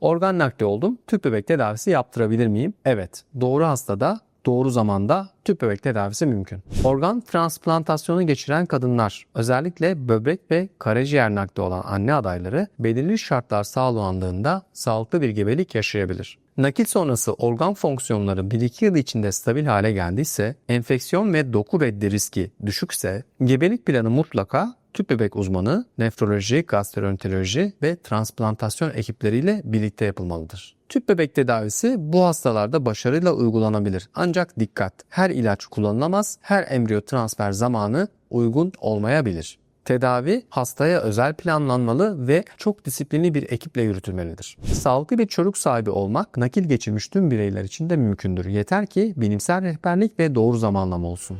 Organ nakli oldum. Tüp bebek tedavisi yaptırabilir miyim? Evet. Doğru hastada doğru zamanda tüp bebek tedavisi mümkün. Organ transplantasyonu geçiren kadınlar, özellikle böbrek ve karaciğer nakli olan anne adayları belirli şartlar sağlandığında sağlıklı bir gebelik yaşayabilir. Nakil sonrası organ fonksiyonları 1-2 yıl içinde stabil hale geldiyse, enfeksiyon ve doku reddi riski düşükse, gebelik planı mutlaka tüp bebek uzmanı, nefroloji, gastroenteroloji ve transplantasyon ekipleriyle birlikte yapılmalıdır. Tüp bebek tedavisi bu hastalarda başarıyla uygulanabilir. Ancak dikkat, her ilaç kullanılamaz, her embriyo transfer zamanı uygun olmayabilir. Tedavi hastaya özel planlanmalı ve çok disiplinli bir ekiple yürütülmelidir. Sağlıklı bir çocuk sahibi olmak nakil geçirmiş tüm bireyler için de mümkündür. Yeter ki bilimsel rehberlik ve doğru zamanlama olsun.